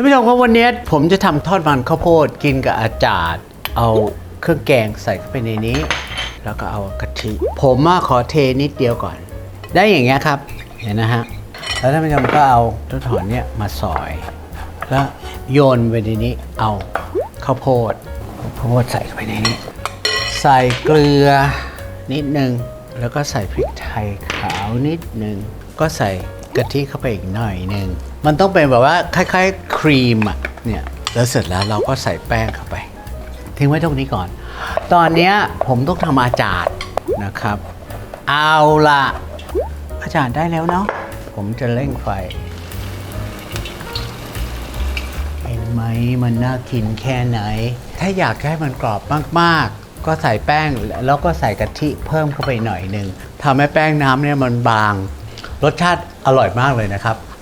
ท่านผู้ชมครับวันนี้ผมจะทำทอดมันข้าวโพดกินกับอาจารย์เอาเครื่องแกงใส่เข้าไปในนี้ แล้วก็เอากะทิ ผมขอเทนิดเดียวก่อน ได้อย่างเงี้ยครับ เห็นนะฮะ แล้วท่านผู้ชมก็เอาต้นหอมเนี่ยมาซอย แล้วโยนไปในนี้เอาข้าวโพดข้าวโพดใส่เข้าไปในนี้ ใส่เกลือนิดนึง แล้วก็ใส่พริกไทยขาวนิดนึง ก็ใส่กะทิเข้าไปอีกหน่อยหนึ่ง มันต้องเป็นแบบว่าคล้ายๆครีมอะเนี่ยแล้วเสร็จแล้วเราก็ใส่แป้งเข้าไป ทิ้งไว้ตรงนี้ก่อน ตอนนี้ผมต้องทำอาจารย์นะครับ เอาละอาจารย์ได้แล้วเนาะผมจะเร่งไฟเห็นไหมมันน่ากินแค่ไหน ถ้าอยากให้มันกรอบมากๆ ก็ใส่แป้งแล้วก็ใส่กะทิเพิ่มเข้าไปหน่อยหนึ่งทำให้แป้งน้ำเนี่ยมันบาง รสชาติอร่อยมากเลยนะครับ